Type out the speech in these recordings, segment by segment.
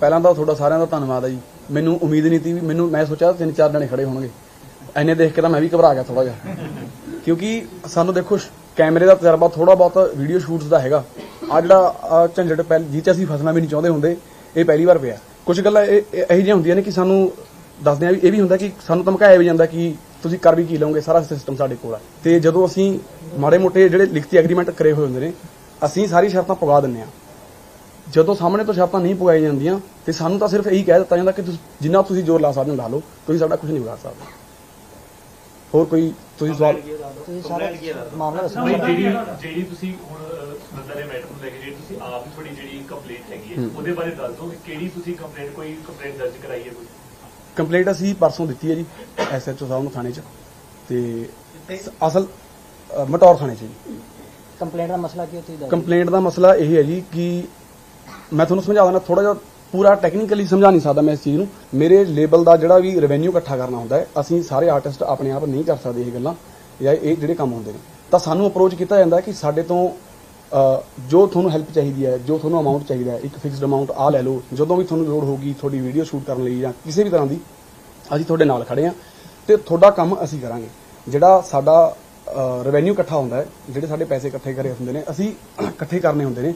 ਪਹਿਲਾਂ ਤਾਂ ਤੁਹਾਡਾ ਸਾਰਿਆਂ ਦਾ ਧੰਨਵਾਦ ਹੈ ਜੀ। ਮੈਨੂੰ ਉਮੀਦ ਨਹੀਂ ਸੀ ਵੀ ਮੈਨੂੰ ਮੈਂ ਸੋਚਿਆ ਤਿੰਨ ਚਾਰ ਜਣੇ ਖੜੇ ਹੋਣਗੇ। ਐਨੇ ਦੇਖ ਕੇ ਤਾਂ ਮੈਂ ਵੀ ਘਬਰਾ ਗਿਆ ਥੋੜਾ ਜਿਹਾ। ਕਿਉਂਕਿ ਸਾਨੂੰ ਦੇਖੋ, ਕੈਮਰੇ ਦਾ ਤਜਰਬਾ ਥੋੜਾ ਬਹੁਤ ਵੀਡੀਓ ਸ਼ੂਟਸ ਦਾ ਹੈਗਾ। ਆ ਜਿਹੜਾ ਆਹ ਝੰਜਟ ਪਹਿਲ ਜਿਹ 'ਚ ਅਸੀਂ ਫਸਣਾ ਵੀ ਨਹੀਂ ਚਾਹੁੰਦੇ ਹੁੰਦੇ, ਇਹ ਪਹਿਲੀ ਵਾਰ ਪਿਆ। ਕੁਝ ਗੱਲਾਂ ਇਹ ਇਹੋ ਜਿਹੀਆਂ ਹੁੰਦੀਆਂ ਨੇ ਕਿ ਸਾਨੂੰ ਦੱਸਦੇ ਆ ਵੀ ਇਹ ਵੀ ਹੁੰਦਾ ਕਿ ਸਾਨੂੰ ਧਮਕਾਇਆ ਵੀ ਜਾਂਦਾ ਕਿ ਤੁਸੀਂ ਕਰ ਵੀ ਕੀ ਲਓਗੇ, ਸਾਰਾ ਸਿਸਟਮ ਸਾਡੇ ਕੋਲ ਆ। ਤੇ ਜਦੋਂ ਅਸੀਂ ਮਾੜੇ ਮੋਟੇ ਜਿਹੜੇ ਲਿਖਤੀ ਐਗਰੀਮੈਂਟ ਕਰੇ ਹੋਏ ਹੁੰਦੇ ਨੇ, ਅਸੀਂ ਸਾਰੀ ਸ਼ਰਤਾਂ ਪੁਗਾ ਦਿੰਨੇ ਆ ਜਦੋਂ ਸਾਹਮਣੇ ਤੋਂ ਸ਼ਰਤਾਂ ਨਹੀਂ ਪੁਗਾਈ ਜਾਂਦੀਆਂ ਤੇ ਸਾਨੂੰ ਤਾਂ ਸਿਰਫ ਇਹੀ ਕਹਿ ਦਿੱਤਾ ਜਾਂਦਾ ਕਿ ਤੁਸੀਂ ਜਿੰਨਾ ਤੁਸੀਂ ਜ਼ੋਰ ਲਾ ਸਕਦੇ ਹੋ ਲਾ ਲਓ। ਤੁਸੀਂ ਸਾਡਾ ਕੁਝ ਨਹੀਂ ਵਿਗਾੜ ਸਕਦੇ। ਹੋਰ ਕੋਈ ਤੁਸੀਂ ਸਵਾਲ ਤੁਸੀਂ ਸਾਰਾ ਮਾਮਲਾ ਦੱਸੋ। ਜਿਹੜੀ ਜਿਹੜੀ ਤੁਸੀਂ ਹੁਣ ਬੰਦਾ ਦੇ ਮੈਟਰ ਨੂੰ ਲੈ ਕੇ ਜਿਹੜੀ ਤੁਸੀਂ ਆਪ ਦੀ ਤੁਹਾਡੀ ਜਿਹੜੀ ਕੰਪਲੇਂਟ ਹੈਗੀ ਹੈ ਉਹਦੇ ਬਾਰੇ ਦੱਸ ਦਿਓ ਕਿ ਕਿਹੜੀ ਤੁਸੀਂ ਕੰਪਲੇਂਟ ਕੋਈ ਕੰਪਲੇਂਟ ਦਰਜ ਕਰਾਈ ਹੈ ਕੋਈ? ਕੰਪਲੇਂਟ ਅਸੀਂ ਪਰਸੋਂ ਦਿੱਤੀ ਹੈ ਜੀ ਐਸਐਚਓ ਸਾਹਿਬ ਨੂੰ ਥਾਣੇ 'ਚ। ਤੇ ਅਸਲ ਮਟੌਰ ਥਾਣੇ 'ਚ ਜੀ। ਕੰਪਲੇਂਟ ਦਾ ਮਸਲਾ ਕੀ ਹੈ ਤੁਸੀਂ ਦੱਸੋ। ਕੰਪਲੇਂਟ ਦਾ ਮਸਲਾ ਇਹ ਹੈ ਜੀ ਕਿ ਮੈਂ ਤੁਹਾਨੂੰ ਸਮਝਾ ਦਿੰਦਾ ਥੋੜਾ ਜਿਹਾ ਪੂਰਾ ਟੈਕਨੀਕਲੀ ਸਮਝਾ ਨਹੀਂ ਸਕਦਾ ਮੈਂ ਇਸ ਚੀਜ਼ ਨੂੰ। ਮੇਰੇ ਲੇਬਲ ਦਾ ਜਿਹੜਾ ਵੀ ਰੈਵਨਿਊ ਇਕੱਠਾ ਕਰਨਾ ਹੁੰਦਾ ਹੈ, ਅਸੀਂ ਸਾਰੇ ਆਰਟਿਸਟ ਆਪਣੇ ਆਪ ਨਹੀਂ ਕਰ ਸਕਦੇ ਇਹ ਗੱਲਾਂ, ਜਾਂ ਇਹ ਜਿਹੜੇ ਕੰਮ ਹੁੰਦੇ ਨੇ। ਤਾਂ ਸਾਨੂੰ ਅਪਰੋਚ ਕੀਤਾ ਜਾਂਦਾ ਕਿ ਸਾਡੇ ਤੋਂ ਜੋ ਤੁਹਾਨੂੰ ਹੈਲਪ ਚਾਹੀਦੀ ਹੈ, ਜੋ ਤੁਹਾਨੂੰ ਅਮਾਉਂਟ ਚਾਹੀਦਾ ਹੈ, ਇੱਕ ਫਿਕਸਡ ਅਮਾਉਂਟ ਆ ਲੈ ਲਓ, ਜਦੋਂ ਵੀ ਤੁਹਾਨੂੰ ਲੋੜ ਹੋਗੀ ਤੁਹਾਡੀ ਵੀਡੀਓ ਸ਼ੂਟ ਕਰਨ ਲਈ ਜਾਂ ਕਿਸੇ ਵੀ ਤਰ੍ਹਾਂ ਦੀ, ਅਸੀਂ ਤੁਹਾਡੇ ਨਾਲ ਖੜੇ ਹਾਂ ਤੇ ਤੁਹਾਡਾ ਕੰਮ ਅਸੀਂ ਕਰਾਂਗੇ। ਜਿਹੜਾ ਸਾਡਾ ਰੈਵਨਿਊ ਇਕੱਠਾ ਹੁੰਦਾ ਹੈ, ਜਿਹੜੇ ਸਾਡੇ ਪੈਸੇ ਇਕੱਠੇ ਕਰੇ ਹੁੰਦੇ ਨੇ, ਅਸੀਂ ਇਕੱਠੇ ਕਰਨੇ ਹੁੰਦੇ ਨੇ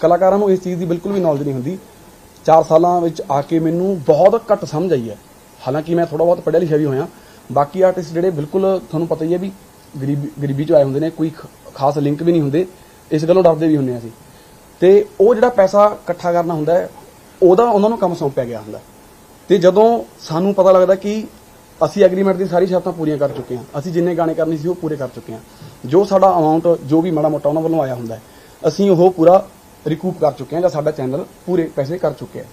ਕਲਾਕਾਰਾਂ ਨੂੰ ਇਸ ਚੀਜ਼ ਦੀ ਬਿਲਕੁਲ ਵੀ ਨੌਲੇਜ ਨਹੀਂ ਹੁੰਦੀ। 4 ਸਾਲਾਂ ਵਿੱਚ ਆ ਕੇ ਮੈਨੂੰ ਬਹੁਤ ਘੱਟ ਸਮਝ ਆਈ ਹੈ। ਹਾਲਾਂਕਿ ਮੈਂ ਥੋੜਾ ਬਹੁਤ ਪੜ੍ਹਿਆ ਲਿਖਿਆ ਵੀ ਹੋਇਆ। ਬਾਕੀ ਆਰਟਿਸਟ ਜਿਹੜੇ ਬਿਲਕੁਲ ਤੁਹਾਨੂੰ ਪਤਾ ਹੀ ਹੈ ਵੀ ਗਰੀਬੀ ਗਰੀਬੀ ਚ ਆਏ ਹੁੰਦੇ ਨੇ, ਕੋਈ ਖ- ਖਾਸ ਲਿੰਕ ਵੀ ਨਹੀਂ ਹੁੰਦੇ। ਇਸ ਗੱਲੋਂ ਡਰਦੇ ਵੀ ਹੁੰਦੇ ਆ ਅਸੀਂ। ਤੇ ਉਹ ਜਿਹੜਾ ਪੈਸਾ ਇਕੱਠਾ ਕਰਨਾ ਹੁੰਦਾ ਹੈ, ਉਹਦਾ ਉਹਨਾਂ ਨੂੰ ਕੰਮ ਸੌਂਪਿਆ ਗਿਆ ਹੁੰਦਾ ਹੈ। ਤੇ ਜਦੋਂ ਸਾਨੂੰ ਪਤਾ ਲੱਗਦਾ ਕਿ ਅਸੀਂ ਐਗਰੀਮੈਂਟ ਦੀ ਸਾਰੀ ਸ਼ਰਤਾਂ ਪੂਰੀਆਂ ਕਰ ਚੁੱਕੇ ਹਾਂ, ਅਸੀਂ ਜਿੰਨੇ ਗਾਣੇ ਕਰਨੇ ਸੀ ਉਹ ਪੂਰੇ ਕਰ ਚੁੱਕੇ ਹਾਂ। ਜੋ ਸਾਡਾ ਅਮਾਉਂਟ ਜੋ ਵੀ ਮਾੜਾ ਮੋਟਾ ਉਹਨਾਂ ਵੱਲੋਂ ਆਇਆ ਹੁੰਦਾ ਹੈ, ਅਸੀਂ ਉਹ ਪੂਰਾ ਰਿਕੂਪ ਕਰ ਚੁੱਕੇ ਹਾਂ ਜਾਂ ਸਾਡਾ ਚੈਨਲ ਪੂਰੇ ਪੈਸੇ ਕਰ ਚੁੱਕਿਆ ਹੈ।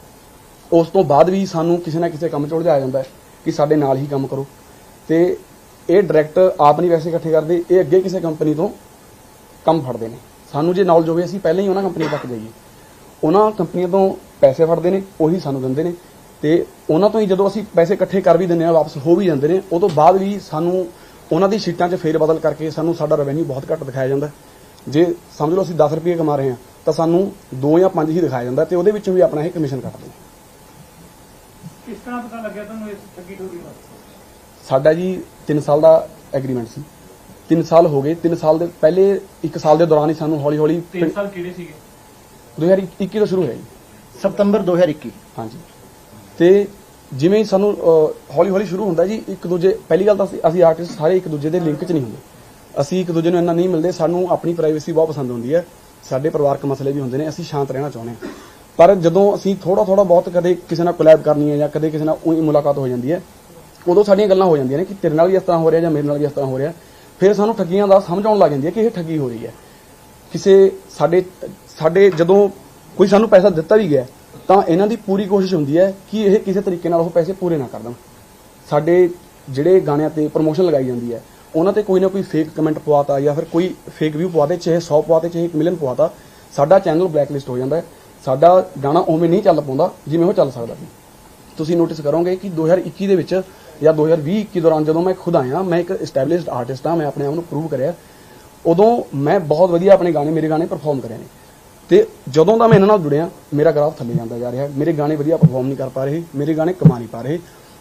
ਉਸ ਤੋਂ ਬਾਅਦ ਵੀ ਸਾਨੂੰ ਕਿਸੇ ਨਾ ਕਿਸੇ ਕੰਮ 'ਚ ਉਲਝਾਇਆ ਜਾਂਦਾ ਹੈ ਕਿ ਸਾਡੇ ਨਾਲ ਹੀ ਕੰਮ ਕਰੋ। ਤੇ ਇਹ ਡਾਇਰੈਕਟ ਆਪ ਨਹੀਂ ਪੈਸੇ ਇਕੱਠੇ ਕਰਦੇ, ਇਹ ਅੱਗੇ ਕਿਸੇ ਕੰਪਨੀ ਤੋਂ ਕੰਮ ਫੜਦੇ ਨੇ। ਸਾਨੂੰ ਜੇ ਨੌਲੇਜ ਹੋਵੇ, ਅਸੀਂ ਪਹਿਲਾਂ ਹੀ ਉਹਨਾਂ ਕੰਪਨੀ ਤੱਕ ਜਾਈਏ। ਉਹਨਾਂ ਕੰਪਨੀਆਂ ਤੋਂ ਪੈਸੇ ਫੜਦੇ ਨੇ, ਉਹੀ ਸਾਨੂੰ ਦਿੰਦੇ ਨੇ। ਤੇ ਉਹਨਾਂ ਤੋਂ ਹੀ ਜਦੋਂ ਅਸੀਂ ਪੈਸੇ ਇਕੱਠੇ ਕਰ ਵੀ ਦਿੰਦੇ ਆ ਵਾਪਸ ਹੋ ਵੀ ਜਾਂਦੇ ਨੇ, ਉਹ ਤੋਂ ਬਾਅਦ ਵੀ ਸਾਨੂੰ ਉਹਨਾਂ ਦੀ ਸ਼ੀਟਾਂ 'ਚ ਫੇਰ ਬਦਲ ਕਰਕੇ ਸਾਨੂੰ ਸਾਡਾ ਰੈਵਨਿਊ ਬਹੁਤ ਘੱਟ ਦਿਖਾਇਆ ਜਾਂਦਾ ਜੇ ਸਮਝ ਲਓ, ਅਸੀਂ 10 ਰੁਪਏ ਕਮਾ ਰਹੇ ਹਾਂ ਤਾਂ ਸਾਨੂੰ 2 ਜਾਂ 5 ਹੀ ਦਿਖਾਇਆ ਜਾਂਦਾ ਤੇ ਉਹਦੇ ਵਿੱਚੋਂ ਵੀ ਆਪਣਾ ਇਹ ਕਮਿਸ਼ਨ ਕੱਟਦੇ ਕਿਸ ਤਰ੍ਹਾਂ ਪਤਾ ਲੱਗਿਆ ਤੁਹਾਨੂੰ ਇਸ ਠੱਗੀ ਠੋਰੀ ਦਾ ਸਾਡਾ ਜੀ 3 ਸਾਲ ਦਾ ਐਗਰੀਮੈਂਟ ਸੀ। 3 ਸਾਲ ਹੋ ਗਏ 3 ਸਾਲ ਦੇ ਪਹਿਲੇ 1 ਸਾਲ ਦੇ ਦੌਰਾਨ ਹੀ ਸਾਨੂੰ ਹੌਲੀ ਹੌਲੀ 3 ਸਾਲ ਕਿਹੜੇ ਸੀਗੇ? 2021 ਤੋਂ ਸ਼ੁਰੂ ਹੋਇਆ ਜੀ। ਸਤੰਬਰ 2021 ਹਾਂਜੀ। ਤੇ ਜਿਵੇਂ ਹੀ ਸਾਨੂੰ ਹੌਲੀ ਹੌਲੀ ਸ਼ੁਰੂ ਹੁੰਦਾ ਜੀ ਇੱਕ ਦੂਜੇ ਪਹਿਲੀ ਗੱਲ ਤਾਂ ਅਸੀਂ- ਅਸੀਂ ਆਰਟਿਸਟ ਸਾਰੇ ਇੱਕ ਦੂਜੇ ਦੇ ਲਿੰਕ 'ਚ ਨਹੀਂ ਹੁੰਦੇ। ਅਸੀਂ ਇੱਕ ਦੂਜੇ ਨੂੰ ਇੰਨਾ ਨਹੀਂ ਮਿਲਦੇ ਸਾਨੂੰ ਆਪਣੀ ਪ੍ਰਾਈਵੇਸੀ ਬਹੁਤ ਪਸੰਦ ਹੁੰਦੀ ਹੈ। ਸਾਡੇ ਪਰਿਵਾਰਕ ਮਸਲੇ ਵੀ ਹੁੰਦੇ ਨੇ, ਅਸੀਂ ਸ਼ਾਂਤ ਰਹਿਣਾ ਚਾਹੁੰਦੇ ਹਾਂ। ਪਰ ਜਦੋਂ ਅਸੀਂ ਥੋੜਾ ਥੋੜਾ ਬਹੁਤ ਕਦੇ ਕਿਸੇ ਨਾਲ ਕੋਲੈਬ ਕਰਨੀ ਹੈ ਜਾਂ ਕਦੇ ਕਿਸੇ ਨਾਲ ਉਹੀ ਮੁਲਾਕਾਤ ਹੋ ਜਾਂਦੀ ਹੈ, ਉਦੋਂ ਸਾਡੀਆਂ ਗੱਲਾਂ ਹੋ ਜਾਂਦੀਆਂ ਨੇ ਕਿ ਤੇਰੇ ਨਾਲ ਵੀ ਇਸ ਤਰ੍ਹਾਂ ਹੋ ਰਿਹਾ ਜਾਂ ਮੇਰੇ ਨਾਲ ਵੀ ਇਸ ਤਰ੍ਹਾਂ ਹੋ ਰਿਹਾ। ਫਿਰ ਸਾਨੂੰ ਠੱਗੀਆਂ ਦਾ ਸਮਝ ਆਉਣ ਲੱਗ ਜਾਂਦੀ ਹੈ ਕਿ ਇਹ ਠੱਗੀ ਹੋ ਰਹੀ ਹੈ। ਕਿਸੇ ਸਾਡੇ ਸਾਡੇ ਜਦੋਂ ਕੋਈ ਸਾਨੂੰ ਪੈਸਾ ਦਿੱਤਾ ਵੀ ਗਿਆ, ਤਾਂ ਇਹਨਾਂ ਦੀ ਪੂਰੀ ਕੋਸ਼ਿਸ਼ ਹੁੰਦੀ ਹੈ ਕਿ ਇਹ ਕਿਸੇ ਤਰੀਕੇ ਨਾਲ ਉਹ ਪੈਸੇ ਪੂਰੇ ਨਾ ਕਰ ਦੇਣ। ਸਾਡੇ ਜਿਹੜੇ ਗਾਣਿਆਂ ਤੇ ਪ੍ਰੋਮੋਸ਼ਨ ਲਗਾਈ ਜਾਂਦੀ ਹੈ ਉਹਨਾਂ ਤੇ ਕੋਈ ਨਾ ਕੋਈ ਫੇਕ ਕਮੈਂਟ ਪਵਾਤਾ ਜਾਂ ਫਿਰ ਕੋਈ ਫੇਕ ਵਿਊ ਪਵਾਦੇ ਚਾਹੇ 100 ਪਵਾਤੇ, ਚਾਹੇ 1 ਮਿਲੀਅਨ ਪਵਾਤਾ, ਸਾਡਾ ਚੈਨਲ ਬਲੈਕਲਿਸਟ ਹੋ ਜਾਂਦਾ ਹੈ। ਸਾਡਾ ਗਾਣਾ ਉਵੇਂ ਨਹੀਂ ਚੱਲ ਪਾਉਂਦਾ ਜਿਵੇਂ ਉਹ ਚੱਲ ਸਕਦਾ ਸੀ। ਤੁਸੀਂ ਨੋਟਿਸ ਕਰੋਗੇ ਕਿ 2021 ਦੇ ਵਿੱਚ ਜਾਂ 2020 21 ਦੌਰਾਨ ਜਦੋਂ ਮੈਂ ਖੁਦ ਆਇਆ, ਮੈਂ ਇੱਕ ਐਸਟੈਬਲਿਸ਼ਡ ਆਰਟਿਸਟ ਹਾਂ, ਮੈਂ ਆਪਣੇ ਆਪ ਨੂੰ ਪ੍ਰੂਵ ਕਰਿਆ। ਉਦੋਂ ਮੈਂ ਬਹੁਤ ਵਧੀਆ ਆਪਣੇ ਗਾਣੇ, ਮੇਰੇ ਗਾਣੇ ਪਰਫਾਰਮ ਕਰੇ ਨੇ। ਤੇ ਜਦੋਂ ਦਾ ਮੈਂ ਇਹਨਾਂ ਨਾਲ ਜੁੜਿਆ, ਮੇਰਾ ਗ੍ਰਾਫ ਥੱਲੇ ਜਾਂਦਾ ਜਾ ਰਿਹਾ। ਮੇਰੇ ਗਾਣੇ ਵਧੀਆ ਪਰਫਾਰਮ ਨਹੀਂ ਕਰ ਪਾ ਰਹੇ, ਮੇਰੇ ਗਾਣੇ ਕਮਾ ਨਹੀਂ ਪਾ ਰਹੇ।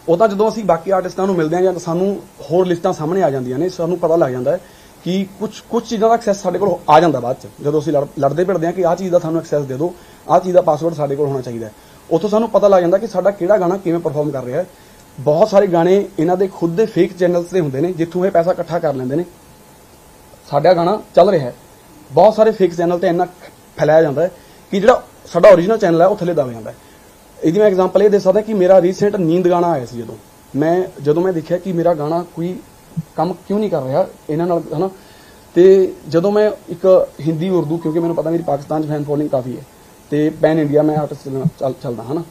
ਉਹ ਤਾਂ ਜਦੋਂ ਅਸੀਂ ਬਾਕੀ ਆਰਟਿਸਟਾਂ ਨੂੰ ਮਿਲਦੇ ਹਾਂ ਜਾਂ ਸਾਨੂੰ ਹੋਰ ਲਿਸਟਾਂ ਸਾਹਮਣੇ ਆ ਜਾਂਦੀਆਂ ਨੇ, ਸਾਨੂੰ ਪਤਾ ਲੱਗ ਜਾਂਦਾ ਹੈ ਕਿ ਕੁਝ ਕੁਝ ਚੀਜ਼ਾਂ ਦਾ ਐਕਸੈਸ ਸਾਡੇ ਕੋਲ ਆ ਜਾਂਦਾ ਬਾਅਦ ਚ। ਜਦੋਂ ਅਸੀਂ ਲੜ- ਲੜਦੇ ਭਿੜਦੇ ਹਾਂ ਕਿ ਆਹ ਚੀਜ਼ ਦਾ ਸਾਨੂੰ ਐਕਸੈਸ ਦੇ ਦਿਓ, ਆਹ ਚੀਜ਼ ਦਾ ਪਾਸਵਰਡ ਸਾਡੇ ਕੋਲ ਹੋਣਾ ਚਾਹੀਦਾ ਉੱਥੋਂ ਸਾਨੂੰ ਪਤਾ ਲੱਗ ਜਾਂਦਾ ਕਿ ਸਾਡਾ ਕਿਹੜਾ ਗਾਣਾ ਕਿਵੇਂ ਪਰਫਾਰਮ ਕਰ ਰਿਹਾ ਹੈ। ਬਹੁਤ ਸਾਰੇ ਗਾਣੇ ਇਹਨਾਂ ਦੇ ਖੁਦ ਦੇ ਫੇਕ ਚੈਨਲਸ ਤੇ ਹੁੰਦੇ ਨੇ, ਜਿੱਥੋਂ ਇਹ ਪੈਸਾ ਇਕੱਠਾ ਕਰ ਲੈਂਦੇ ਨੇ। ਸਾਡਾ ਗਾਣਾ ਚੱਲ ਰਿਹਾ ਹੈ। ਬਹੁਤ ਸਾਰੇ ਫੇਕ ਚੈਨਲ ਤੇ ਇੰਨਾ ਫੈਲਾਇਆ ਜਾਂਦਾ ਹੈ ਕਿ ਜਿਹੜਾ ਸਾਡਾ ਓਰੀਜਨਲ ਚੈਨਲ ਹੈ, ਉਹ ਥੱਲੇ ਦਬ ਜਾਂਦਾ ਹੈ। ਇਹਦੀ ਮੈਂ ਐਗਜ਼ਾਮਪਲ ਇਹ ਦੇ ਸਕਦਾ ਕਿ ਮੇਰਾ ਰੀਸੈਂਟ ਨੀਂਦ ਗਾਣਾ ਆਇਆ ਸੀ ਜਦੋਂ। ਮੈਂ ਜਦੋਂ ਮੈਂ ਦੇਖਿਆ ਕਿ ਮੇਰਾ ਗਾਣਾ ਕੋਈ ਕੰਮ ਕਿਉਂ ਨਹੀਂ ਕਰ ਰਿਹਾ ਇਹਨਾਂ ਨਾਲ, ਹਨਾ? ਤੇ ਜਦੋਂ ਮੈਂ ਇੱਕ ਹਿੰਦੀ, ਉਰਦੂ, ਕਿਉਂਕਿ ਮੈਨੂੰ ਪਤਾ ਮੇਰੀ ਪਾਕਿਸਤਾਨ 'ਚ ਫੈਨ ਫੋਲੋਇੰਗ ਕਾਫੀ ਹੈ, ਤੇ ਪੈਨ ਇੰਡੀਆ ਮੈਂ ਆਰਟਿਸਟ ਚੱਲ, ਚੱਲਦਾ, ਹਨਾ?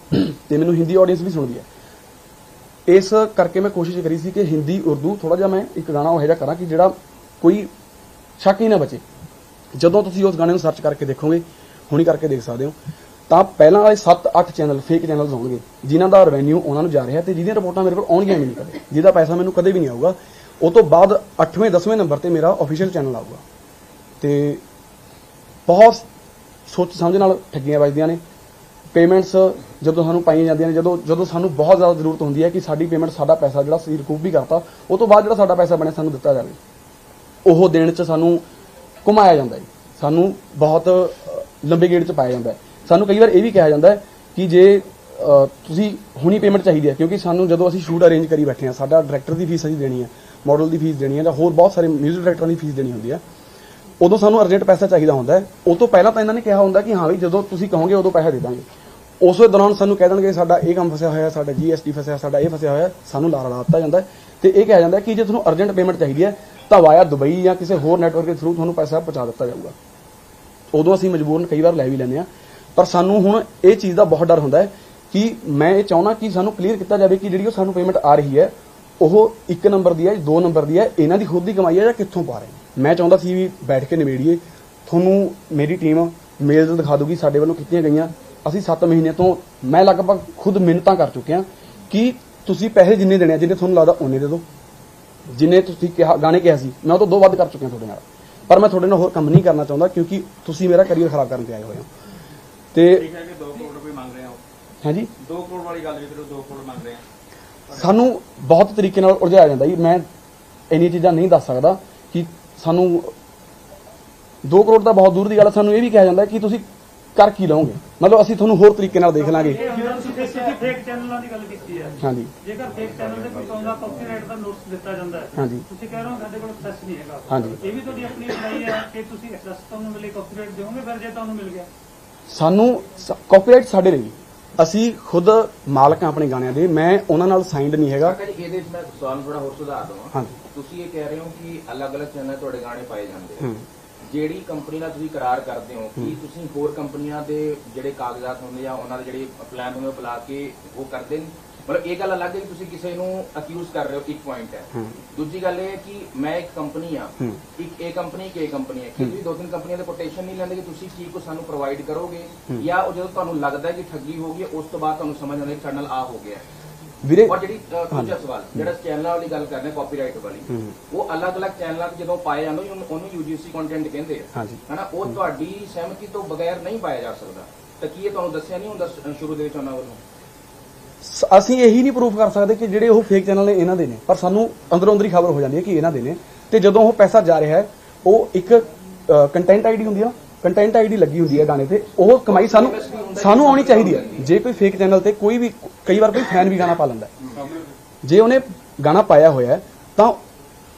ਤੇ ਮੈਨੂੰ ਹਿੰਦੀ ਆਡੀਅנס ਵੀ ਸੁਣਦੀ ਹੈ। ਇਸ ਕਰਕੇ ਮੈਂ ਕੋਸ਼ਿਸ਼ ਕਰੀ ਸੀ ਕਿ ਹਿੰਦੀ, ਉਰਦੂ ਥੋੜਾ ਜਿਹਾ ਮੈਂ ਇੱਕ ਗਾਣਾ ਉਹ ਜਿਹਾ ਕਰਾਂ ਕਿ ਜਿਹੜਾ ਕੋਈ ਸ਼ੱਕ ਹੀ ਨਾ ਬਚੇ। ਜਦੋਂ ਤੁਸੀਂ ਉਸ ਗਾਣੇ ਨੂੰ ਸਰਚ ਕਰਕੇ ਦੇਖੋਗੇ, ਹੁਣੀ ਕਰਕੇ ਦੇਖ ਸਕਦੇ ਹੋ। ਤਾਂ ਪਹਿਲਾਂ ਵਾਲੇ 7-8 ਚੈਨਲ ਫੇਕ ਚੈਨਲਸ ਹੋਣਗੇ, ਜਿਨ੍ਹਾਂ ਦਾ ਰੈਵਨਿਊ ਉਹਨਾਂ ਨੂੰ ਜਾ ਰਿਹਾ ਤੇ ਜਿਹਦੀਆਂ ਰਿਪੋਰਟਾਂ ਮੇਰੇ ਕੋਲ ਆਉਣਗੀਆਂ ਵੀ ਨਹੀਂ ਕਦੇ, ਜਿਹਦਾ ਪੈਸਾ ਮੈਨੂੰ ਕਦੇ ਵੀ ਨਹੀਂ ਆਊਗਾ। ਉਹ ਤੋਂ ਬਾਅਦ 8ਵੇਂ 10ਵੇਂ ਨੰਬਰ ਤੇ ਮੇਰਾ ਅਫੀਸ਼ੀਅਲ ਚੈਨਲ ਆਊਗਾ। ਤੇ ਬਹੁਤ ਸੋਚ ਸਮਝ ਨਾਲ ਠੱਗੀਆਂ ਵੱਜਦੀਆਂ ਨੇ। ਪੇਮੈਂਟਸ ਜਦੋਂ ਸਾਨੂੰ ਪਾਈਆਂ ਜਾਂਦੀਆਂ ਨੇ, ਜਦੋਂ ਜਦੋਂ ਸਾਨੂੰ ਬਹੁਤ ਜ਼ਿਆਦਾ ਜ਼ਰੂਰਤ ਹੁੰਦੀ ਹੈ ਕਿ ਸਾਡੀ ਪੇਮੈਂਟ ਸਾਡਾ ਪੈਸਾ ਜਿਹੜਾ ਸੀ ਰਿਕੂਪ ਵੀ ਕਰਤਾ, ਉਹ ਤੋਂ ਬਾਅਦ ਜਿਹੜਾ ਸਾਡਾ ਪੈਸਾ ਬਣਿਆ ਸਾਨੂੰ ਦਿੱਤਾ ਜਾਵੇ। ਉਹ ਦੇਣ 'ਚ ਸਾਨੂੰ ਘੁਮਾਇਆ ਜਾਂਦਾ ਹੈ ਸਾਨੂੰ ਬਹੁਤ ਲੰਬੇ ਗੇੜ 'ਚ ਪਾਇਆ ਜਾਂਦਾ ਹੈ। ਸਾਨੂੰ ਕਈ ਵਾਰ ਇਹ ਵੀ ਕਿਹਾ ਜਾਂਦਾ ਹੈ ਕਿ ਜੇ ਤੁਸੀਂ ਹੁਣੀ ਪੇਮੈਂਟ ਚਾਹੀਦੀ ਹੈ, ਕਿਉਂਕਿ ਸਾਨੂੰ ਜਦੋਂ ਅਸੀਂ ਸ਼ੂਟ ਅਰੇਂਜ ਕਰੀ ਬੈਠੇ ਹਾਂ, ਸਾਡਾ ਡਾਇਰੈਕਟਰ ਦੀ ਫੀਸ ਅਸੀਂ ਦੇਣੀ ਹੈ ਮਾਡਲ ਦੀ ਫੀਸ ਦੇਣੀ ਹੈ ਜਾਂ ਹੋਰ ਬਹੁਤ ਸਾਰੇ ਮਿਊਜ਼ਿਕ ਡਾਇਰੈਕਟਰਾਂ ਦੀ ਫੀਸ ਦੇਣੀ ਹੁੰਦੀ ਹੈ, ਉਦੋਂ ਸਾਨੂੰ ਅਰਜੈਂਟ ਪੈਸਾ ਚਾਹੀਦਾ ਹੁੰਦਾ ਹੈ। ਉਹ ਤੋਂ ਪਹਿਲਾਂ ਤਾਂ ਇਹਨਾਂ ਨੇ ਕਿਹਾ ਹੁੰਦਾ ਕਿ ਹਾਂ ਵੀ ਜਦੋਂ ਤੁਸੀਂ ਕਹੋਗੇ ਉਦੋਂ ਪੈਸਾ ਦੇ ਦਾਂਗੇ। ਉਸੇ ਦੌਰਾਨ ਸਾਨੂੰ ਕਹਿ ਦੇਣਗੇ, ਸਾਡਾ ਇਹ ਕੰਮ ਫਸਿਆ ਹੋਇਆ, ਸਾਡਾ ਜੀਐਸਟੀ ਫਸਿਆ ਸਾਡਾ ਇਹ ਫਸਿਆ ਹੋਇਆ, ਸਾਨੂੰ ਲਾਰਾ ਲਾ ਦਿੱਤਾ ਜਾਂਦਾ ਹੈ। ਤੇ ਇਹ ਕਿਹਾ ਜਾਂਦਾ ਕਿ ਜੇ ਤੁਹਾਨੂੰ ਅਰਜੈਂਟ ਪੇਮੈਂਟ ਚਾਹੀਦੀ ਹੈ, ਤਾਂ ਵਾਇਆ ਦੁਬਈ ਜਾਂ ਕਿਸੇ ਹੋਰ ਨੈਟਵਰਕ ਦੇ ਥਰੂ ਤੁਹਾਨੂੰ ਪੈਸਾ ਪਹੁੰਚਾ ਦਿੱਤਾ ਜਾਊਗਾ। ਉਦੋਂ ਅਸੀਂ ਮਜਬੂਰਨ ਕਈ ਵਾਰ ਲੈ ਵੀ ਲੈਂਦੇ ਆ ਪਰ ਸਾਨੂੰ ਹੁਣ ਇਹ ਚੀਜ਼ ਦਾ ਬਹੁਤ ਡਰ ਹੁੰਦਾ ਹੈ ਕਿ ਮੈਂ ਇਹ ਚਾਹੁੰਦਾ ਕਿ ਸਾਨੂੰ ਕਲੀਅਰ ਕੀਤਾ ਜਾਵੇ ਕਿ ਜਿਹੜੀ ਉਹ ਸਾਨੂੰ ਪੇਮੈਂਟ ਆ ਰਹੀ ਹੈ, ਉਹ ਇੱਕ ਨੰਬਰ ਦੀ ਹੈ, ਦੋ ਨੰਬਰ ਦੀ ਹੈ, ਇਹਨਾਂ ਦੀ ਖੁਦ ਦੀ ਕਮਾਈ ਹੈ ਜਾਂ ਕਿੱਥੋਂ ਪਾ ਰਹੇ ਨੇ। ਮੈਂ ਚਾਹੁੰਦਾ ਸੀ ਵੀ ਬੈਠ ਕੇ ਨਿਬੇੜੀਏ। ਤੁਹਾਨੂੰ ਮੇਰੀ ਟੀਮ ਮੇਲ ਦਿਖਾ ਦੂਗੀ ਸਾਡੇ ਵੱਲੋਂ ਕੀਤੀਆਂ ਗਈਆਂ। ਅਸੀਂ 7 ਮਹੀਨੇ ਤੋਂ ਮੈਂ ਲਗਭਗ ਖੁਦ ਮਿਹਨਤਾਂ ਕਰ ਚੁੱਕਿਆ ਕਿ ਤੁਸੀਂ ਪੈਸੇ ਜਿੰਨੇ ਦੇਣੇ ਆ, ਜਿੰਨੇ ਤੁਹਾਨੂੰ ਲੱਗਦਾ ਉਹਨੇ ਦੇ ਦਿਓ। ਜਿੰਨੇ ਤੁਸੀਂ ਕਿਹਾ, ਗਾਣੇ ਕਿਹਾ ਸੀ, ਮੈਂ ਉਹ ਤੋਂ ਦੋ ਵੱਧ ਕਰ ਚੁੱਕਿਆ ਤੁਹਾਡੇ ਨਾਲ। ਪਰ ਮੈਂ ਤੁਹਾਡੇ ਨਾਲ ਹੋਰ ਕੰਮ ਨਹੀਂ ਕਰਨਾ ਚਾਹੁੰਦਾ ਕਿਉਂਕਿ ਤੁਸੀਂ ਮੇਰਾ ਕਰੀਅਰ ਖਰਾਬ ਕਰਨ ਤੇ ਆਏ ਹੋਏ ਹੋ। ਤੇ ਠੀਕ ਹੈ ਕਿ 2 ਕਰੋੜ ਰੁਪਏ ਮੰਗ ਰਹੇ ਹੋ? ਹਾਂਜੀ। 2 ਕਰੋੜ ਵਾਲੀ ਗੱਲ ਵੀ ਕਰੋ 2 ਕਰੋੜ ਮੰਗ ਰਹੇ ਆ। ਸਾਨੂੰ ਬਹੁਤ ਤਰੀਕੇ ਨਾਲ ਉਲਝਾਇਆ ਜਾਂਦਾ ਜੀ। ਮੈਂ ਇੰਨੀਆਂ ਚੀਜ਼ਾਂ ਨਹੀਂ ਦੱਸ ਸਕਦਾ ਕਿ ਸਾਨੂੰ 2 ਕਰੋੜ ਤਾਂ ਬਹੁਤ ਦੂਰ ਦੀ ਗੱਲ ਸਾਨੂੰ ਇਹ ਵੀ ਕਿਹਾ ਜਾਂਦਾ ਕਿ ਤੁਸੀਂ ਕਰ ਕੀ ਲਓਗੇ? ਮਤਲਬ ਅਸੀਂ ਤੁਹਾਨੂੰ ਹੋਰ ਤਰੀਕੇ ਨਾਲ ਦੇਖ ਲਾਂਗੇ। ਇਹ ਹੁੰਦਾ ਤੁਸੀਂ ਤੁਸੀਂ ਫੇਕ ਚੈਨਲਾਂ ਦੀ ਗੱਲ ਕੀਤੀ ਹੈ। ਹਾਂਜੀ। ਜੇਕਰ ਫੇਕ ਚੈਨਲ ਤੇ ਕੋਈ ਕਾਪੀਰਾਈਟ ਦਾ ਨੋਟਿਸ ਦਿੱਤਾ ਜਾਂਦਾ ਹੈ। ਹਾਂਜੀ। ਤੁਸੀਂ ਕਹਿ ਰਹੇ ਹੋ ਸਾਡੇ ਕੋਲ ਐਕਸੈਸ ਨਹੀਂ ਹੈਗਾ। ਹਾਂਜੀ। ਇਹ ਵੀ ਤੁਹਾਡੀ ਆਪਣੀ ਲੜਾਈ ਹੈ ਕਿ ਤੁਸੀਂ ਐਕਸੈਸ ਤੁਹਾਨੂੰ ਮਿਲੇ ਕਾਪੀਰਾਈਟ ਦਿਓਗੇ? ਫਿਰ ਜੇ ਤੁਹਾਨੂੰ ਮਿਲ ਗਿਆ। ਸਾਨੂੰ ਕਾਪੀਰਾਈਟ ਸਾਡੇ ਲਈ। ਅਸੀਂ ਖੁਦ ਮਾਲਕ ਹਾਂ ਆਪਣੇ ਗਾਣਿਆਂ ਦੇ ਮੈਂ ਉਹਨਾਂ ਨਾਲ ਸਾਈਨਡ ਨਹੀਂ ਹੈਗਾ। ਕਾਕਾ ਜੀ ਇਹਦੇ ਵਿੱਚ ਮੈਂ ਸਵਾਲ ਥੋੜਾ ਹੋਰ ਸੁਧਾਰ ਦਵਾਂ। ਹਾਂਜੀ। ਤੁਸੀਂ ਇਹ ਕਹਿ ਰਹੇ ਹੋ ਕਿ ਅਲੱਗ-ਅਲੱਗ ਚੈਨਲ ਤੁਹਾਡੇ ਗਾਣੇ ਪਾਏ ਜਾਂਦੇ ਆ। ਜਿਹੜੀ ਕੰਪਨੀ ਨਾਲ ਤੁਸੀਂ ਕਰਾਰ ਕਰਦੇ ਹੋ ਕੀ ਤੁਸੀਂ ਹੋਰ ਕੰਪਨੀਆਂ ਦੇ ਜਿਹੜੇ ਕਾਗਜ਼ਾਤ ਹੁੰਦੇ ਆ ਉਹਨਾਂ ਦੇ ਜਿਹੜੇ ਪਲਾਨ ਹੁੰਦੇ ਬੁਲਾ ਕੇ ਉਹ ਕਰਦੇ ਨੇ? ਮਤਲਬ ਇਹ ਗੱਲ ਅਲੱਗ ਹੈ ਕਿ ਤੁਸੀਂ ਕਿਸੇ ਨੂੰ ਅਕਿਊਜ਼ ਕਰ ਰਹੇ ਹੋ ਇੱਕ ਪੁਆਇੰਟ ਹੈ। ਦੂਜੀ ਗੱਲ ਇਹ ਹੈ ਕਿ ਮੈਂ ਇੱਕ ਕੰਪਨੀ ਆ। ਇੱਕ ਇਹ ਕੰਪਨੀ ਇਹ ਕੰਪਨੀ ਹੈ। ਕਿ ਤੁਸੀਂ ਦੋ ਤਿੰਨ ਕੰਪਨੀਆਂ ਦੇ ਕੋਟੇਸ਼ਨ ਨਹੀਂ ਲੈਂਦੇ ਕਿ ਤੁਸੀਂ ਕੀ ਕੋ ਸਾਨੂੰ ਪ੍ਰੋਵਾਈਡ ਕਰੋਗੇ ਜਾਂ ਉਹ ਜਦੋਂ ਤੁਹਾਨੂੰ ਲੱਗਦਾ ਹੈ ਕਿ ਠੱਗੀ ਹੋ ਗਈ ਉਸ ਤੋਂ ਬਾਅਦ ਤੁਹਾਨੂੰ ਸਮਝ ਆਉਂਦਾ ਕਿ ਸਾਡੇ ਨਾਲ ਆ ਹੋ ਗਿਆ। ਵੀਰੇ ਔਰ ਜਿਹੜੀ ਦੂਜਾ ਸਵਾਲ ਜਿਹੜਾ ਚੈਨਲਾਂ ਵਾਲੀ ਗੱਲ ਕਰਦੇ ਕਾਪੀਰਾਈਟ ਵਾਲੀ। ਉਹ ਅਲੱਗ-ਅਲੱਗ ਚੈਨਲਾਂ ਤੇ ਜਦੋਂ ਪਾਏ ਜਾਂਦੇ ਉਹਨੂੰ UGC ਕੰਟੈਂਟ ਕਹਿੰਦੇ ਆ। ਹਨਾ ਉਹ ਤੁਹਾਡੀ ਸਹਿਮਤੀ ਤੋਂ ਬਗੈਰ ਨਹੀਂ ਪਾਇਆ ਜਾ ਸਕਦਾ। ਤਾਂ ਕੀ ਇਹ ਤੁਹਾਨੂੰ ਦੱਸਿਆ ਨਹੀਂ ਹੁੰਦਾ ਸ਼ੁਰੂ ਦੇ ਵਿੱਚ ਉਹਨਾਂ ਵੱਲੋਂ? ਸ- ਅਸੀਂ ਇਹੀ ਨਹੀਂ ਪ੍ਰੂਫ ਕਰ ਸਕਦੇ ਕਿ ਜਿਹੜੇ ਉਹ ਫੇਕ ਚੈਨਲ ਨੇ, ਇਹਨਾਂ ਦੇ ਨੇ। ਪਰ ਸਾਨੂੰ ਅੰਦਰੋਂ ਅੰਦਰੀ ਖਬਰ ਹੋ ਜਾਂਦੀ ਹੈ ਕਿ ਇਹਨਾਂ ਦੇ ਨੇ। ਤੇ ਜਦੋਂ ਉਹ ਪੈਸਾ ਜਾ ਰਿਹਾ ਹੈ, ਉਹ ਇੱਕ ਕੰਟੈਂਟ ਆਈਡੀ ਹੁੰਦੀ ਆ ਕੰਟੈਂਟ ਆਈਡੀ ਲੱਗੀ ਹੁੰਦੀ ਹੈ ਗਾਣੇ ਤੇ, ਉਹ ਕਮਾਈ ਸਾਨੂੰ ਸਾਨੂੰ ਆਉਣੀ ਚਾਹੀਦੀ ਹੈ। ਜੇ ਕੋਈ ਫੇਕ ਚੈਨਲ ਤੇ ਕੋਈ ਵੀ, ਕਈ ਵਾਰ ਕੋਈ ਫੈਨ ਵੀ ਗਾਣਾ ਪਾ ਲੈਂਦਾ ਹੈ। ਜੇ ਉਹਨੇ ਗਾਣਾ ਪਾਇਆ ਹੋਇਆ ਹੈ, ਤਾਂ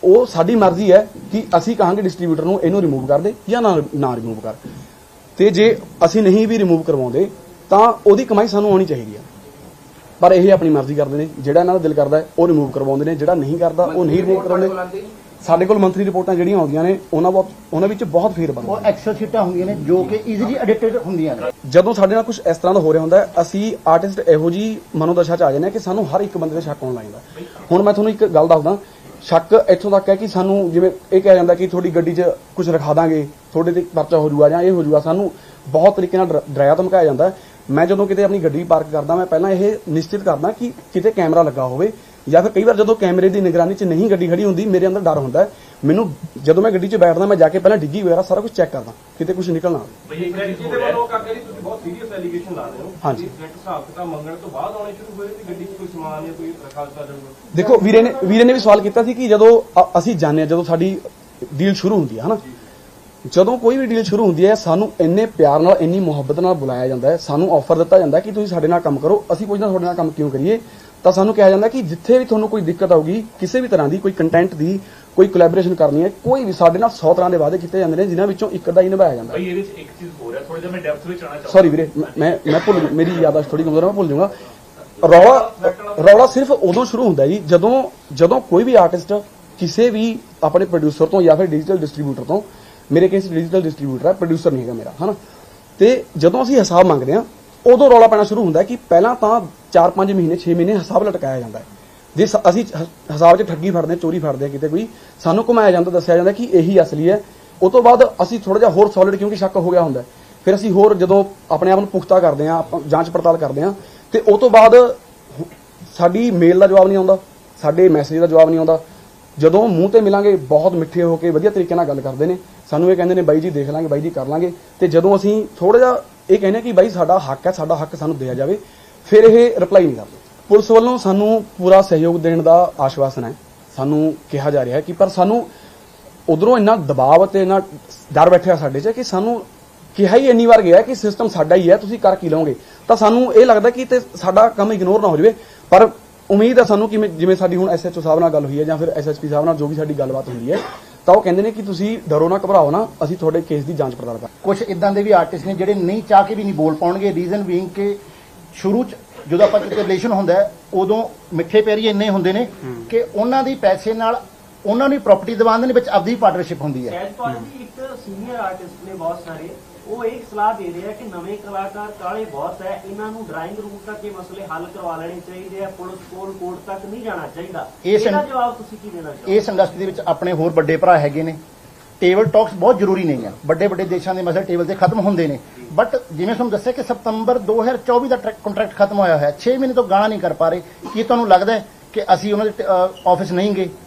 ਉਹ ਸਾਡੀ ਮਰਜ਼ੀ ਹੈ ਕਿ ਅਸੀਂ ਕਹਾਂਗੇ ਡਿਸਟ੍ਰੀਬਿਊਟਰ ਨੂੰ, ਇਹਨੂੰ ਰਿਮੂਵ ਕਰ ਦੇ ਜਾਂ ਨਾ ਨਾ ਰਿਮੂਵ ਕਰ। ਤੇ ਜੇ ਅਸੀਂ ਨਹੀਂ ਵੀ ਰਿਮੂਵ ਕਰਵਾਉਂਦੇ, ਤਾਂ ਉਹਦੀ ਕਮਾਈ ਸਾਨੂੰ ਆਉਣੀ ਚਾਹੀਦੀ ਹੈ। ਪਰ ਇਹ ਆਪਣੀ ਮਰਜ਼ੀ ਕਰਦੇ ਨੇ। ਜਿਹੜਾ ਇਹਨਾਂ ਦਾ ਦਿਲ ਕਰਦਾ ਉਹ ਰਿਮੂਵ ਕਰਵਾਉਂਦੇ ਨੇ। ਜਿਹੜਾ ਨਹੀਂ ਕਰਦਾ ਉਹ ਨਹੀਂ ਰਿਮੂਵ ਕਰਾਉਂਦੇ। ਨਹੀਂ ਸਾਡੇ ਕੋਲ ਮੰਥਲੀ ਰਿਪੋਰਟਾਂ ਜਿਹੜੀਆਂ ਆਉਂਦੀਆਂ ਨੇ ਉਹਨਾਂ ਬਹੁਤ ਉਹਨਾਂ ਵਿੱਚ ਬਹੁਤ ਫੇਰ ਉਹ ਬਣਦਾ ਐਕਸਲ ਸ਼ੀਟਾਂ ਹੁੰਦੀਆਂ ਨੇ ਜੋ ਕਿ ਈਜ਼ੀਲੀ ਐਡਿਟਡ ਹੁੰਦੀਆਂ ਨੇ। ਜਦੋਂ ਸਾਡੇ ਨਾਲ ਕੁਝ ਇਸ ਤਰ੍ਹਾਂ ਦਾ ਹੋ ਰਿਹਾ ਹੁੰਦਾ ਅਸੀਂ ਆਰਟਿਸਟ ਇਹੋ ਜੀ ਮਨੋਦਸ਼ਾ ਚ ਆ ਜਾਂਦੇ ਹਾਂ ਕਿ ਸਾਨੂੰ ਹਰ ਇੱਕ ਬੰਦੇ ਤੇ ਸ਼ੱਕ ਆਉਣ ਲੱਗ ਜਾਂਦਾ ਹੁਣ ਮੈਂ ਤੁਹਾਨੂੰ ਇੱਕ ਗੱਲ ਦੱਸਦਾ ਸ਼ੱਕ ਇੱਥੋਂ ਤੱਕ ਹੈ ਕਿ ਸਾਨੂੰ ਜਿਵੇਂ ਇਹ ਕਿਹਾ ਜਾਂਦਾ ਕਿ ਤੁਹਾਡੀ ਗੱਡੀ 'ਚ ਕੁਝ ਰਖਾ ਦਾਂਗੇ ਤੁਹਾਡੇ ਤੇ ਪਰਚਾ ਹੋ ਜਾਊਗਾ ਜਾਂ ਇਹ ਹੋ ਜਾਊਗਾ ਸਾਨੂੰ ਬਹੁਤ ਤਰੀਕੇ ਨਾਲ ਡਰ- ਡਰਾਇਆ ਧਮਕਾਇਆ ਜਾਂਦਾ। ਮੈਂ ਜਦੋਂ ਕਿਤੇ ਆਪਣੀ ਗੱਡੀ ਪਾਰਕ ਕਰਦਾ ਮੈਂ ਪਹਿਲਾਂ ਇਹ ਨਿਸ਼ਚਿਤ ਕਰਦਾ ਕਿ ਕਿਤੇ ਕੈਮਰਾ ਲੱਗਾ ਹੋਵੇ ਜਾਂ ਫਿਰ ਕਈ ਵਾਰ ਜਦੋਂ ਕੈਮਰੇ ਦੀ ਨਿਗਰਾਨੀ 'ਚ ਨਹੀਂ ਗੱਡੀ ਖੜੀ ਹੁੰਦੀ ਮੇਰੇ ਅੰਦਰ ਡਰ ਹੁੰਦਾ। ਮੈਨੂੰ ਜਦੋਂ ਮੈਂ ਗੱਡੀ 'ਚ ਬੈਠਦਾ ਮੈਂ ਜਾ ਕੇ ਪਹਿਲਾਂ ਡਿੱਗੀ ਵਗੈਰਾ ਸਾਰਾ ਕੁਝ ਚੈੱਕ ਕਰਦਾ ਕਿਤੇ ਕੁਝ ਨਿਕਲ ਨਾ ਆਵੇ। ਬਈ ਇੱਕ ਚੀਜ਼ ਜਿਹਦੇ ਹੋ ਰਿਹਾ ਵੱਲੋਂ ਕਾਕਾ ਜੀ ਤੁਸੀਂ ਬਹੁਤ ਸੀਰੀਅਸ ਐਲੀਗੇਸ਼ਨ ਲਾ ਰਹੇ ਹੋ। ਹਾਂਜੀ। ਕਿ ਸਿਲੈਕਟ ਹਿਸਾਬ ਕਿਤਾਬ ਮੰਗਣ ਤੋਂ ਬਾਅਦ ਆਉਣੇ ਸ਼ੁਰੂ ਹੋਏ ਤੇ ਗੱਡੀ 'ਚ ਕੋਈ ਸਮਾਨ ਜਾਂ ਕੋਈ ਰਖਾ ਦਿੱਤਾ ਜਾਊਗਾ। ਦੇਖੋ ਵੀਰੇ ਨੇ ਵੀਰੇ ਨੇ ਵੀ ਸਵਾਲ ਕੀਤਾ ਸੀ ਕਿ ਜਦੋਂ ਅਸੀਂ ਜਾਣਦੇ ਹਾਂ ਜਦੋਂ ਸਾਡੀ ਡੀਲ ਸ਼ੁਰੂ ਹੁੰਦੀ ਹੈ ਹਨਾ? ਜਦੋਂ ਕੋਈ ਵੀ ਡੀਲ ਸ਼ੁਰੂ ਹੁੰਦੀ ਹੈ ਸਾਨੂੰ ਇੰਨੇ ਪਿਆਰ ਨਾਲ ਇੰਨੀ ਮੁਹੱਬਤ ਨਾਲ ਬੁਲਾਇਆ ਜਾਂਦਾ ਹੈ। ਸਾਨੂੰ ਆਫਰ ਦਿੱਤਾ ਜਾਂਦਾ ਹੈ ਕਿ ਤੁਸੀਂ ਸਾਡੇ ਨਾਲ ਕੰਮ ਕਰੋ। ਅਸੀਂ ਪੁੱਛਦੇ ਹਾਂ ਤੁਹਾਡੇ ਨਾਲ ਕੰਮ ਕਿਉਂ ਕਰੀਏ? ਤਾਂ ਸਾਨੂੰ ਕਿਹਾ ਜਾਂਦਾ ਕਿ ਜਿੱਥੇ ਵੀ ਤੁਹਾਨੂੰ ਕੋਈ ਦਿੱਕਤ ਆਊਗੀ ਕਿਸੇ ਵੀ ਤਰ੍ਹਾਂ ਦੀ ਕੋਈ ਕੰਟੈਂਟ ਦੀ ਕੋਈ ਕੋਲੈਬੋਰੇਸ਼ਨ ਕਰਨੀ ਹੈ ਕੋਈ ਵੀ ਸਾਡੇ ਨਾਲ 100 ਤਰ੍ਹਾਂ ਦੇ ਵਾਅਦੇ ਕੀਤੇ ਜਾਂਦੇ ਨੇ ਜਿਨ੍ਹਾਂ ਵਿੱਚੋਂ ਇੱਕ ਦਾ ਹੀ ਨਿਭਾਇਆ ਜਾਂਦਾ ਹੈ। ਬਈ ਇਹਦੇ ਵਿੱਚ ਇੱਕ ਚੀਜ਼ ਹੋ ਰਿਹਾ ਥੋੜਾ ਜਿਹਾ ਮੈਂ ਡੈਪਥ ਵਿੱਚ ਆਣਾ ਚਾਹੁੰਦਾ। ਸੌਰੀ ਵੀਰੇ ਮੈਂ- ਮੈਂ ਮੈਂ ਭੁੱਲ ਮੇਰੀ ਯਾਦਾਸ਼ਤ ਥੋੜੀ ਕਮਜ਼ੋਰ ਹੈ ਮੈਂ ਭੁੱਲ ਜਾਊਂਗਾ। ਰੌਲਾ ਰੌਲਾ ਸਿਰਫ ਉਦੋਂ ਸ਼ੁਰੂ ਹੁੰਦਾ ਜੀ ਜਦੋਂ ਜਦੋਂ ਕੋਈ ਵੀ ਆਰਟਿਸਟ ਕਿਸੇ ਵੀ ਆਪਣੇ ਪ੍ਰੋਡਿਊਸਰ ਤੋਂ ਜਾਂ ਫਿਰ ਡਿਜੀਟਲ ਡਿਸਟ੍ਰੀਬਿਊਟਰ ਤੋਂ ਮੇਰੇ ਕੇਸ ਡਿਜੀਟਲ ਡਿਸਟ੍ਰੀਬਿਊਟਰ ਹੈ ਪ੍ਰੋਡਿਊਸਰ ਨਹੀਂ ਹੈਗਾ ਮੇਰਾ ਹਨਾ? ਤੇ ਜਦੋਂ ਅਸੀਂ ਹਿਸਾਬ ਮੰਗਦੇ ਹਾਂ ਉਦੋਂ ਰੌਲਾ ਪੈਣਾ ਸ਼ੁਰੂ ਹੁੰਦਾ ਕਿ ਪਹਿਲਾਂ ਤਾਂ 4-5 ਮਹੀਨੇ 6 ਮਹੀਨੇ ਹਿਸਾਬ ਲਟਕਾਇਆ ਜਾਂਦਾ ਹੈ। ਜੇ ਅਸੀਂ ਹਿਸਾਬ 'ਚ ਠੱਗੀ ਫੜਦੇ ਹਾਂ, ਚੋਰੀ ਫੜਦੇ ਹਾਂ ਕਿਤੇ ਕੋਈ ਸਾਨੂੰ ਘੁਮਾਇਆ ਜਾਂਦਾ ਦੱਸਿਆ ਜਾਂਦਾ ਕਿ ਇਹੀ ਅਸਲੀ ਹੈ। ਉਸ ਤੋਂ ਬਾਅਦ ਅਸੀਂ ਥੋੜਾ ਜਿਹਾ ਹੋਰ ਸੋਲਿਡ ਕਿਉਂਕਿ ਸ਼ੱਕ ਹੋ ਗਿਆ ਹੁੰਦਾ ਫਿਰ ਅਸੀਂ ਹੋਰ ਜਦੋਂ ਆਪਣੇ ਆਪ ਨੂੰ ਪੁਖਤਾ ਕਰਦੇ ਹਾਂ ਆਪਾਂ ਜਾਂਚ ਪੜਤਾਲ ਕਰਦੇ ਹਾਂ ਤੇ ਉਸ ਤੋਂ ਬਾਅਦ ਸਾਡੀ ਮੇਲ ਦਾ ਜਵਾਬ ਨਹੀਂ ਆਉਂਦਾ ਸਾਡੇ ਮੈਸੇਜ ਦਾ ਜਵਾਬ ਨਹੀਂ ਆਉਂਦਾ ਜਦੋਂ ਮੂੰਹ ਤੇ ਮਿਲਾਂਗੇ, ਬਹੁਤ ਮਿੱਠੇ ਹੋ ਕੇ ਵਧੀਆ ਤਰੀਕੇ ਨਾਲ ਗੱਲ ਕਰਦੇ ਨੇ। ਸਾਨੂੰ ਇਹ ਕਹਿੰਦੇ ਨੇ, ਬਾਈ ਜੀ ਦੇਖ ਲਾਂਗੇ, ਬਾਈ ਜੀ ਕਰ ਲਾਂਗੇ। ਤੇ ਜਦੋਂ ਅਸੀਂ ਥੋੜਾ ਜਿਹਾ ਇਹ ਕਹਿੰਦੇ ਕਿ ਬਾਈ ਸਾਡਾ ਹੱਕ ਹੈ, ਸਾਡਾ ਹੱਕ ਸਾਨੂੰ ਦਿਆ ਜਾਵੇ, ਫਿਰ ਇਹ ਰਿਪਲਾਈ ਨਹੀਂ ਕਰਦੇ। ਪੁਲਿਸ ਵੱਲੋਂ ਸਾਨੂੰ ਪੂਰਾ ਸਹਿਯੋਗ ਦੇਣ ਦਾ ਆਸ਼ਵਾਸਨ ਹੈ। ਸਾਨੂੰ ਕਿਹਾ ਜਾ ਰਿਹਾ ਹੈ ਕਿ ਪਰ ਸਾਨੂੰ ਉਧਰੋਂ ਇੰਨਾ ਦਬਾਅ ਤੇ ਇੰਨਾ ਡਰ ਬੈਠਿਆ ਸਾਡੇ 'ਚ ਕਿ ਸਾਨੂੰ ਕਿਹਾ ਹੀ ਇੰਨੀ ਵਾਰ ਗਿਆ ਕਿ ਸਿਸਟਮ ਸਾਡਾ ਹੀ ਹੈ, ਤੁਸੀਂ ਕਰ ਕੀ ਲਓਗੇ? ਤਾਂ ਸਾਨੂੰ ਇਹ ਲੱਗਦਾ ਕਿ ਤੇ ਸਾਡਾ ਕੰਮ ਇਗਨੋਰ ਨਾ ਹੋ ਜਾਵੇ। ਪਰ ਉਮੀਦ ਹੈ ਸਾਨੂੰ ਕਿ ਜਿਵੇਂ ਸਾਡੀ ਹੁਣ ਐਸਐਚਓ ਸਾਹਿਬ ਨਾਲ ਗੱਲ ਹੋਈ ਹੈ ਜਾਂ ਫਿਰ ਐਸਐਸਪੀ ਸਾਹਿਬ ਨਾਲ ਜੋ ਵੀ ਸਾਡੀ ਗੱਲਬਾਤ ਹੁੰਦੀ ਹੈ ਤਾਂ ਉਹ ਕਹਿੰਦੇ ਨੇ ਕਿ ਤੁਸੀਂ ਡਰੋ ਨਾ ਘਬਰਾਓ ਨਾ ਅਸੀਂ ਤੁਹਾਡੇ ਕੇਸ ਦੀ ਜਾਂਚ ਪੜਤਾਲ ਕਰ ਕੁਝ ਇਦਾਂ ਦੇ ਵੀ ਆਰਟਿਸਟ ਨੇ ਜਿਹੜੇ ਨਹੀਂ ਚਾਹ ਕੇ ਵੀ ਨਹੀਂ ਬੋਲ ਪਾਉਣਗੇ। ਰੀਜ਼ਨ ਬੀਇੰਗ ਕਿ ਸ਼ੁਰੂ ਚ ਜਦੋਂ ਆਪਾਂ ਕਿਤੇ ਰਿਲੇਸ਼ਨ ਹੁੰਦਾ ਹੈ, ਉਦੋਂ ਮਿੱਠੇ ਪੈਰੀ ਇੰਨੇ ਹੁੰਦੇ ਨੇ ਕਿ ਉਹਨਾਂ ਦੀ ਪੈਸੇ ਨਾਲ ਉਹਨਾਂ ਨੂੰ ਪ੍ਰਾਪਰਟੀ ਦਿਵਾਉਣ ਦੇ ਵਿੱਚ ਆਪਦੀ ਪਾਰਟਨਰਸ਼ਿਪ ਹੁੰਦੀ ਹੈ। ਸਹਿਜਪਾਲ ਜੀ ਇੱਕ ਸੀਨੀਅਰ ਆਰਟਿਸਟ ਨੇ ਬਹੁਤ ਸਾਰੇ ਉਹ ਇੱਕ ਸਲਾਹ ਦੇ ਰਹੇ ਕਿ ਨਵੇਂ ਕਲਾਕਾਰ ਕਾਲੇ ਬਹੁਤ ਹੈ ਇਹਨਾਂ ਨੂੰ ਡਰਾਇੰਗ ਰੂਮ ਤੱਕ ਇਹ ਮਸਲੇ ਹੱਲ ਕਰਵਾ ਲੈਣੇ ਚਾਹੀਦੇ ਆ ਪੁਲਿਸ ਕੋਲ ਕੋਰਟ ਤੱਕ ਨਹੀਂ ਜਾਣਾ ਚਾਹੀਦਾ। ਇਹ ਇਹਦਾ ਜਵਾਬ ਤੁਸੀਂ ਕੀ ਦੇਣਾ ਚਾਹੋਗੇ? ਇਸ ਇੰਡਸਟਰੀ ਦੇ ਵਿੱਚ ਆਪਣੇ ਹੋਰ ਵੱਡੇ ਭਰਾ ਹੈਗੇ ਨੇ। ਟੇਬਲ ਟਾਕਸ ਬਹੁਤ ਜ਼ਰੂਰੀ ਨਹੀਂ ਆ। ਵੱਡੇ ਵੱਡੇ ਦੇਸ਼ਾਂ ਦੇ ਮਸਲੇ ਟੇਬਲ ਤੇ ਖਤਮ ਹੁੰਦੇ ਨੇ। ਬਟ ਜਿਵੇਂ ਤੁਹਾਨੂੰ ਦੱਸਿਆ ਕਿ ਸਤੰਬਰ 2024 ਦਾ ਕੰਟਰੈਕਟ ਖਤਮ ਹੋਇਆ ਹੋਇਆ 6 ਮਹੀਨੇ ਤੋਂ ਗਾਣਾ ਨਹੀਂ ਕਰ ਪਾ ਰਹੇ। ਕੀ ਤੁਹਾਨੂੰ ਲੱਗਦਾ ਹੈ ਕਿ ਅਸੀਂ ਉਹਨਾਂ ਦੇ ਆਫਿਸ ਨਹੀਂ ਗਏ?